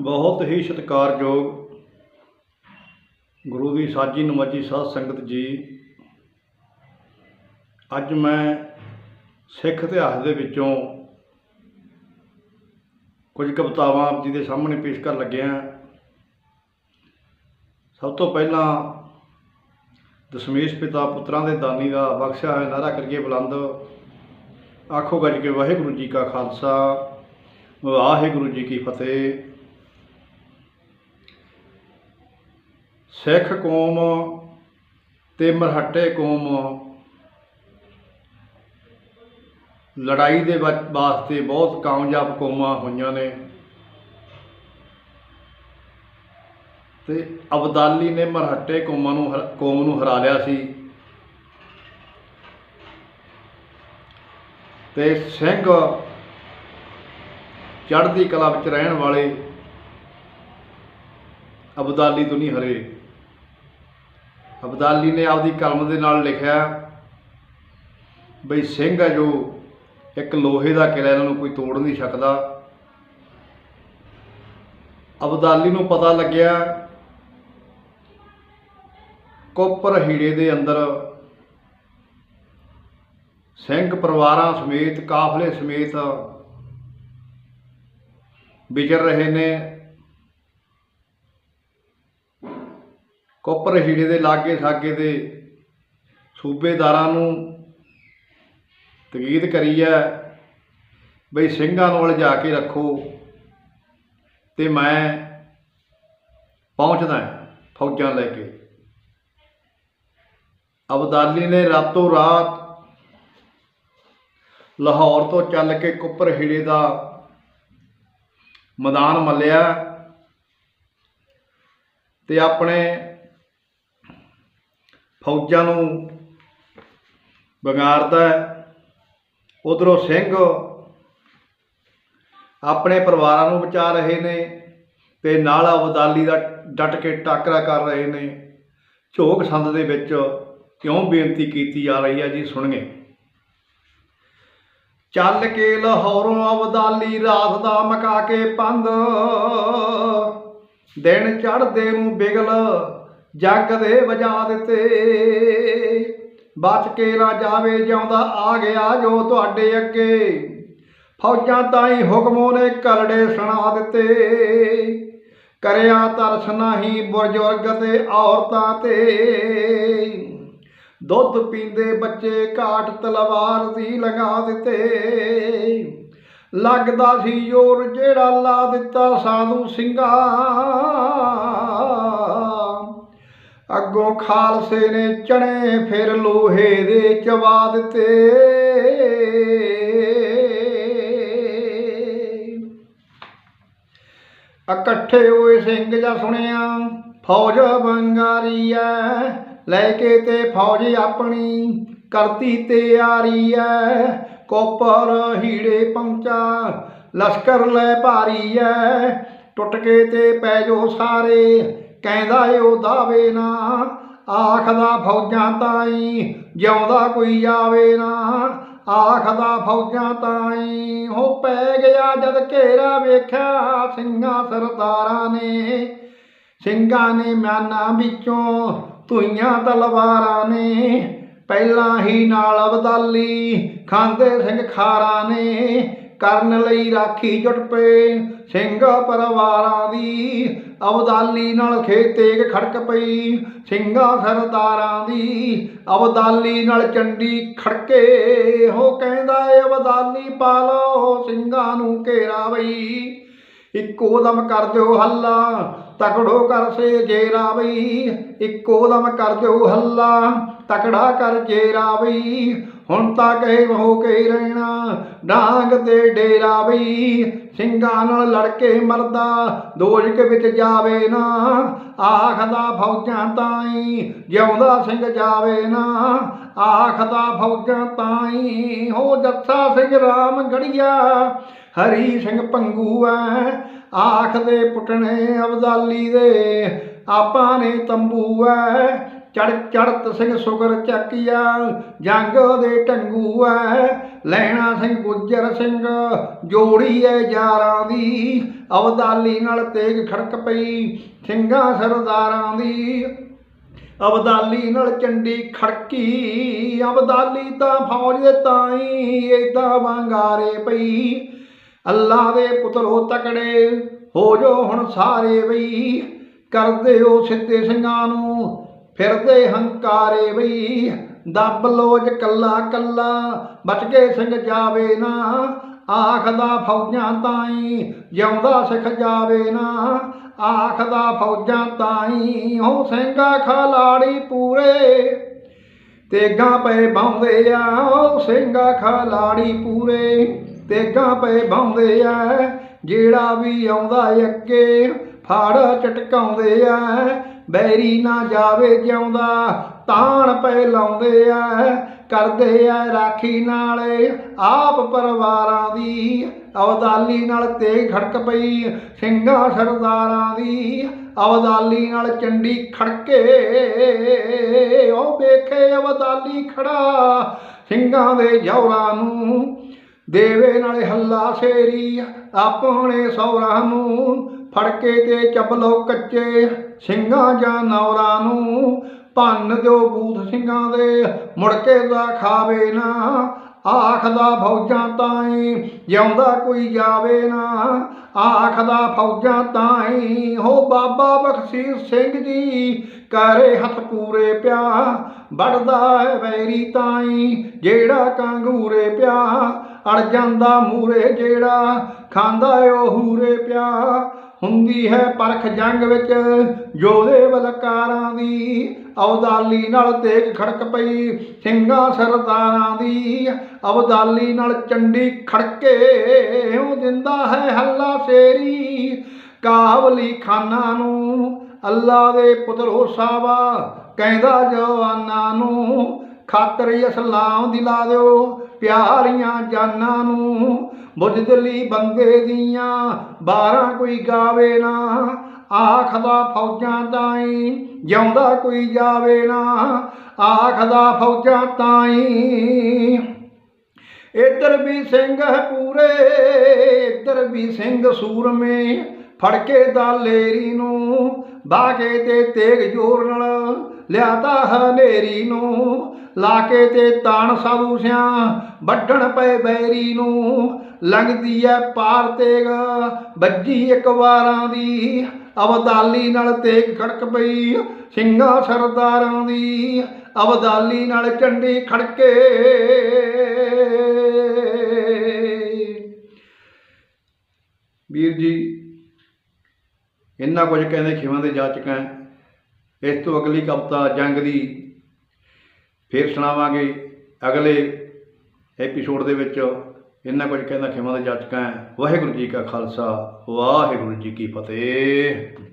ਬਹੁਤ ਹੀ ਸਤਿਕਾਰਯੋਗ ਗੁਰੂ ਦੀ ਸਾਜੀ ਨਮਾਜੀ ਸਾਧ ਸੰਗਤ ਜੀ। ਅੱਜ ਮੈਂ ਸਿੱਖ ਇਤਿਹਾਸ ਦੇ ਵਿੱਚੋਂ ਕੁਝ ਕਵਿਤਾਵਾਂ ਆਪ ਜੀ ਦੇ ਸਾਹਮਣੇ ਪੇਸ਼ ਕਰਨ ਲੱਗਿਆ ਸਭ ਤੋਂ ਪਹਿਲਾਂ ਦਸ਼ਮੇਸ਼ ਪਿਤਾ ਪੁੱਤਰਾਂ ਦੇ ਦਾਨੀ ਦਾ ਬਖਸ਼ਿਆ ਹੋਇਆ ਨਾਰਾ ਕਰੀਏ ਬੁਲੰਦ। ਆਖੋ ਗੱਜ ਕੇ ਵਾਹਿਗੁਰੂ ਜੀ ਕਾ ਖਾਲਸਾ, ਵਾਹਿਗੁਰੂ ਜੀ ਕੀ ਫਤਿਹ। ਸਿੱਖ ਕੌਮ ਤੇ ਮਰਹੱਟੇ ਕੌਮ ਲੜਾਈ ਦੇ ਵਾਸਤੇ ਬਹੁਤ ਕਾਮਯਾਬ ਕੌਮਾਂ ਹੋਈਆਂ ਨੇ। ਤੇ ਅਬਦਾਲੀ ਨੇ ਮਰਹੱਟੇ ਕੌਮਾਂ ਨੂੰ ਹਰ- ਕੌਮ ਨੂੰ ਹਰਾ ਲਿਆ ਸੀ। ਤੇ ਸਿੰਘ ਚੜ੍ਹਦੀ ਕਲਾ ਵਿੱਚ ਰਹਿਣ ਵਾਲੇ ਅਬਦਾਲੀ ਤੋਂ ਨਹੀਂ ਹਰੇ। ਅਬਦਾਲੀ ਨੇ ਆਪਦੀ ਕਲਮ ਦੇ ਨਾਲ ਲਿਖਿਆ ਬਈ ਸਿੰਘ ਹੈ ਜੋ ਇੱਕ ਲੋਹੇ ਦਾ ਕਿਲਾ, ਇਹਨਾਂ ਨੂੰ ਕੋਈ ਤੋੜ ਨਹੀਂ ਸਕਦਾ। ਅਬਦਾਲੀ ਨੂੰ ਪਤਾ ਲੱਗਿਆ ਕੋਪਰ ਹੀੜੇ ਦੇ ਅੰਦਰ ਸਿੰਘ ਪਰਿਵਾਰਾਂ ਸਮੇਤ, ਕਾਫਲੇ ਸਮੇਤ ਵਿਚਰ ਰਹੇ ਨੇ। ਕੋਪਰ ਹੀੜੇ ਦੇ ਲਾਗੇ ਸਾਗੇ ਦੇ ਸੂਬੇਦਾਰਾਂ ਨੂੰ ਤਕੀਦ ਕਰੀ ਹੈ ਬਈ ਸਿੰਘਾਂ ਨੂੰ ਲਿਜਾ ਕੇ ਰੱਖੋ ਤੇ ਮੈਂ ਪਹੁੰਚਦਾ ਫੌਜਾਂ ਲੈ ਕੇ। ਅਬਦਾਲੀ ਨੇ ਰਾਤੋਂ ਰਾਤ ਲਾਹੌਰ ਤੋਂ ਚੱਲ ਕੇ ਕੁੱਪਰ ਹੀੜੇ ਦਾ ਮੈਦਾਨ ਮੱਲਿਆ ਤੇ ਆਪਣੇ ਫੌਜਾਂ ਨੂੰ ਵਿਗਾੜਦਾ ਉਧਰੋਂ ਸਿੰਘ ਆਪਣੇ ਪਰਿਵਾਰਾਂ ਨੂੰ ਬਚਾ ਰਹੇ ਨੇ ਤੇ ਨਾਲ ਅਬਦਾਲੀ ਦਾ ਡਟ ਕੇ ਟਾਕਰਾ ਕਰ ਰਹੇ ਨੇ। ਝੋਕ ਸੰਦ ਦੇ ਵਿੱਚ ਕਿਉਂ ਬੇਨਤੀ ਕੀਤੀ ਜਾ ਰਹੀ ਹੈ ਜੀ ਸੁਣਗੇ ਚੱਲ ਕੇ ਲਾਹੌਰੋਂ ਅਬਦਾਲੀ ਰਾਤ ਦਾ ਮਕਾ ਕੇ ਪੰਦ ਦਿਨ ਚੜ੍ਹਦੇ ਨੂੰ ਬਿਗਲ ਜੱਗ ਦੇ ਵਜਾ ਦਿੱਤੇ। ਬਚ ਕੇ ਨਾ ਜਾਵੇ ਜਿਉਂਦਾ ਆ ਗਿਆ ਜੋ ਤੁਹਾਡੇ ਅੱਗੇ। ਫੌਜਾਂ ਤਾਈ ਹੁਕਮੋਂ ਨੇ ਕਰੜੇ ਸੁਣਾ ਦਿੱਤੇ। ਕਰਿਆ ਤਰਸ ਨਹੀਂ ਬਜ਼ੁਰਗ ਤੇ ਔਰਤਾਂ ਤੇ। ਦੁੱਧ ਪੀਂਦੇ ਬੱਚੇ ਕਾਟ ਤਲਵਾਰ ਦੀ ਲਗਾ ਦਿੱਤੇ। ਲੱਗਦਾ ਸੀ ਜ਼ੋਰ ਜਿਹੜਾ ਲਾ ਦਿੱਤਾ ਸਾਧੂ ਸਿੰਘਾ। ਅੱਗੋਂ ਖਾਲਸੇ ਨੇ ਚਣੇ ਫਿਰ ਲੋਹੇ ਦੇ ਚਵਾ ਦਿੱਤੇ। ਇਕੱਠੇ ਹੋਏ ਸਿੰਘ ਜਾ ਸੁਣਿਆ, ਫੌਜ ਬੰਗਾਰੀ ਐ, ਲੈ ਕੇ ਤੇ ਫੌਜ ਆਪਣੀ ਕਰਤੀ ਤਿਆਰੀ ਐ। ਕੋਪਰ ਹੀੜੇ ਪਹੁੰਚਾ, ਲਸ਼ਕਰ ਲੈ ਭਾਰੀ ਐ। ਟੁੱਟ ਕੇ ਤੇ ਪੈ ਜੋ ਸਾਰੇ ਕਹਿੰਦਾ ਓ ਦਾਵੇ ਨਾ, ਆਖਦਾ ਫੌਜਾਂ ਤਾਈ ਜਿਉਂਦਾ ਕੋਈ ਆਵੇ ਨਾ, ਆਖਦਾ ਫੌਜਾਂ ਤਾਈ ਹੋ ਪੈ ਗਿਆ ਜਦ ਘੇਰਾ ਵੇਖਿਆ ਸਿੰਘਾਂ ਸਰਦਾਰਾਂ ਨੇ। ਸਿੰਘਾਂ ਨੇ ਮਿਆਨਾਂ ਵਿੱਚੋਂ ਧੂਈਆਂ, ਤਲਵਾਰਾਂ ਨੇ, ਪਹਿਲਾਂ ਹੀ ਨਾਲ ਅਬਦਾਲੀ ਖਾਂਦੇ ਸਿੰਘ ਖਾਰਾਂ ਨੇ ਕਰਨ ਲਈ ਰਾਖੀ ਜੁਟ ਪਏ। ਸਿੰਘ ਪਰਿਵਾਰਾਂ ਦੀ ਅਬਦਾਲੀ ਨਾਲ ਖੇਤੇ ਖੜਕ ਪਈ। ਸਿੰਘਾਂ ਸਰਦਾਰਾਂ ਦੀ ਅਬਦਾਲੀ ਨਾਲ ਚੰਡੀ ਖੜਕੇ ਹੋ ਕਹਿੰਦਾ ਏ, ਅਬਦਾਲੀ ਪਾ ਲਓ, ਸਿੰਘਾਂ ਨੂੰ ਘੇਰਾ ਬਈ। ਇੱਕੋ ਦਮ ਕਰ ਦਿਓ ਹੱਲਾ, ਤਕੜੋ ਕਰ ਸੇ ਜੇਰਾ ਬਈ। ਇੱਕੋ ਦਮ ਕਰ ਦਿਓ ਹੱਲਾ, ਤਕੜਾ ਕਰ ਜੇਰਾ ਬਈ। ਹੁਣ ਤਾਂ ਕਹੇ ਹੋ ਕੇ ਰਹਿਣਾ, ਡਾਂਗ ਤੇ ਡੇਰਾ ਬਈ। ਸਿੰਘਾਂ ਨਾਲ ਲੜ ਕੇ ਮਰਦਾ ਦੋਜਕ ਵਿੱਚ ਜਾਵੇ ਨਾ। ਆਖਦਾ ਫੌਜਾਂ ਤਾਈ, ਜਿਉਂਦਾ ਸਿੰਘ ਜਾਵੇ ਨਾ। ਆਖਦਾ ਫੌਜਾਂ ਤਾਈ, ਹੋ ਜੱਸਾ ਸਿੰਘ ਰਾਮ ਗੜੀਆ। ਹਰੀ ਸਿੰਘ ਪੰਗੂ ਐ ਆਖਦੇ ਪੁੱਟਣੇ ਅਬਦਾਲੀ ਦੇ, ਆਪਾਂ ਨੇ ਤੰਬੂ ਐ ਚੜ ਚੜਤ ਸਿੰਘ ਸੁਗਰ ਚੱਕੀਆ ਜੰਗ ਦੇ ਟੰਗੂ ਐ ਲੈਣਾ ਸਿੰਘ ਗੁੱਜਰ ਸਿੰਘ ਜੋੜੀ ਐ ਯਾਰਾਂ ਦੀ। ਅਬਦਾਲੀ ਨਾਲ ਤੇਜ਼ ਖੜਕ ਪਈ ਸਿੰਘਾਂ ਸਰਦਾਰਾਂ ਦੀ। ਅਬਦਾਲੀ ਨਾਲ ਚੰਡੀ ਖੜਕੀ, ਅਬਦਾਲੀ ਤਾਂ ਫੌਜ ਦੇ ਤਾਈ, ਏਦਾਂ ਵੰਗਾਰੇ ਪਈ। ਅੱਲਾ ਦੇ ਪੁੱਤਰੋ ਤਕੜੇ, ਹੋ ਜੋ ਹੁਣ ਸਾਰੇ ਬਈ। ਕਰਦੇ ਹੋ ਸਿੱਧੇ ਸਿੰਘਾਂ ਨੂੰ ਫਿਰਦੇ ਹੰਕਾਰੇ ਬਈ। ਦੱਬ ਲੋਜ ਕੱਲਾ ਕੱਲਾ, ਬਚ ਕੇ ਸਿੰਘ ਜਾਵੇ ਨਾ। ਆਖਦਾ ਫੌਜਾਂ ਤਾਈ, ਜਿਉਂਦਾ ਸਿੱਖ ਜਾਵੇ ਨਾ। ਆਖਦਾ ਫੌਜਾਂ ਤਾਈ, ਹੋ ਸਿੰਘਾ ਖਲਾੜੀ ਪੂਰੇ। ਤੇਗਾਂ ਪਏ ਬਾਉਂਦੇ ਆ ਉਹ ਸਿੰਘਾ ਖਲਾੜੀ ਪੂਰੇ। ਤੇਗਾਂ ਪਏ ਬਾਉਂਦੇ ਆ, ਜਿਹੜਾ ਵੀ ਆਉਂਦਾ ਅੱਗੇ ਫੜ ਚਟਕਾਉਂਦੇ ਆ। ਬੈਰੀ ਨਾ ਜਾਵੇ ਜਿਉਂਦਾ, ਤਾਣ ਪਏ ਲਾਉਂਦੇ ਆ। ਕਰਦੇ ਆ ਰਾਖੀ ਨਾਲੇ ਆਪ ਪਰਿਵਾਰਾਂ ਦੀ, ਅਵਦਾਲੀ ਨਾਲ ਤੇ ਖੜਕ ਪਈ ਸਿੰਘਾਂ ਸਰਦਾਰਾਂ ਦੀ। ਅਵਦਾਲੀ ਨਾਲ ਚੰਡੀ ਖੜਕੇ, ਉਹ ਵੇਖੇ ਅਵਦਾਲੀ ਖੜਾ, ਸਿੰਘਾਂ ਦੇ ਜੌਰਾਂ ਨੂੰ ਦੇਵੇ ਨਾਲੇ ਹੱਲਾ ਸ਼ੇਰੀ ਆਪੋਣੇ ਸੌਰਾਂ ਨੂੰ ਫੜਕੇ ਤੇ ਚੱਬਲੋ ਕੱਚੇ ਸਿੰਘਾਂ ਜਾਂ ਨੌਰਾਂ ਨੂੰ ਭੰਨ ਦਿਓ ਬੂਥ ਸਿੰਘਾਂ ਦੇ ਮੁੜ ਕੇ ਦਾ ਖਾਵੇ ਨਾ। ਆਖਦਾ ਫੌਜਾਂ ਤਾਈ ਜਿਉਂਦਾ ਕੋਈ ਜਾਵੇ ਨਾ। ਆਖਦਾ ਫੌਜਾਂ ਤਾਈ, ਹੋ ਬਾਬਾ ਬਖਸ਼ੀਰ ਸਿੰਘ ਜੀ, ਕਰੇ ਹੱਥ ਪੂਰੇ ਪਿਆ। ਵੜਦਾ ਹੈ ਵੈਰੀ ਤਾਈ, ਜਿਹੜਾ ਕਾਂਗੂਰੇ ਪਿਆ। ਅੜ ਜਾਂਦਾ ਮੂਰੇ ਜਿਹੜਾ ਖਾਂਦਾ ਏ ਉਹ ਹੂਰੇ ਪਿਆ। ਹੁੰਦੀ ਹੈ ਪਰਖ ਜੰਗ ਵਿੱਚ ਜੋਧੇ ਬਲਕਾਰਾਂ ਦੀ ਅਬਦਾਲੀ ਨਾਲ ਤੇਗ ਖੜਕ ਪਈ ਸਿੰਘਾਂ ਸਰਦਾਰਾਂ ਦੀ। ਅਬਦਾਲੀ ਨਾਲ ਚੰਡੀ ਖੜਕੇ ਉਹ ਦਿੰਦਾ ਹੈ ਹੱਲਾ ਸ਼ੇਰੀ ਕਾਬਲੀ ਖਾਨਾ ਨੂੰ ਅੱਲਾ ਦੇ ਪੁੱਤਰੋ ਸਾਵਾ ਕਹਿੰਦਾ ਜਵਾਨਾਂ ਨੂੰ ਖਾਤਰ ਇਸਲਾਮ ਦਿਲਾ ਦਿਓ ਪਿਆਰੀਆਂ ਜਾਨਾਂ ਨੂੰ। ਬੁਝਦਲੀ ਬੰਦੇ ਦੀਆਂ ਬਾਰਾਂ ਕੋਈ ਗਾਵੇ ਨਾ। ਆਖਦਾ ਫੌਜਾਂ ਤਾਈ ਜਿਉਂਦਾ ਕੋਈ ਜਾਵੇ ਨਾ। ਆਖਦਾ ਫੌਜਾਂ ਤਾਈ, ਇੱਧਰ ਵੀ ਸਿੰਘ ਹੈ ਪੂਰੇ, ਇੱਧਰ ਵੀ ਸਿੰਘ ਸੂਰਮੇ। ਫੜ ਕੇ ਦਾਲੇਰੀ ਨੂੰ ਬਾਗੇ ਤੇ ਤੇਗ ਜੋਰ ਨਾਲ ਲਿਆਤਾ ਹਨੇਰੀ ਨੂੰ, ਲਾ ਕੇ ਤੇ ਤਾਣ ਸਾਧੂ ਸਿਆਂ ਵੱਢਣ ਪਏ ਬੈਰੀ ਨੂੰ। ਲੰਘਦੀ ਐ ਪਾਰ ਤੇਗ, ਵੱਜੀ ਇੱਕ ਵਾਰਾਂ ਦੀ, ਅਬਦਾਲੀ ਨਾਲ ਤੇਗ ਖੜਕ ਪਈ, ਸਿੰਘਾਂ ਸਰਦਾਰਾਂ ਦੀ, ਅਬਦਾਲੀ ਨਾਲ ਝੰਡੀ ਖੜਕੇ। ਵੀਰ ਜੀ ਇੰਨਾ ਕੁਝ ਕਹਿੰਦੇ ਖਿਵਾਂ ਦੇ ਜਾਚਕਾਂ ਇਸ ਤੋਂ ਅਗਲੀ ਕਵਿਤਾ ਜੰਗ ਦੀ ਫੇਰ ਸੁਣਾਵਾਂਗੇ। ਅਗਲੇ ਐਪੀਸੋਡ ਦੇ ਵਿੱਚ ਇੰਨਾ ਕੁਝ ਕਹਿੰਦਾ ਖਿਮਾਂ ਦੇ ਜਾਚਕਾਂ ਵਾਹਿਗੁਰੂ ਜੀ ਕਾ ਖਾਲਸਾ, ਵਾਹਿਗੁਰੂ ਜੀ ਕੀ ਫਤਿਹ।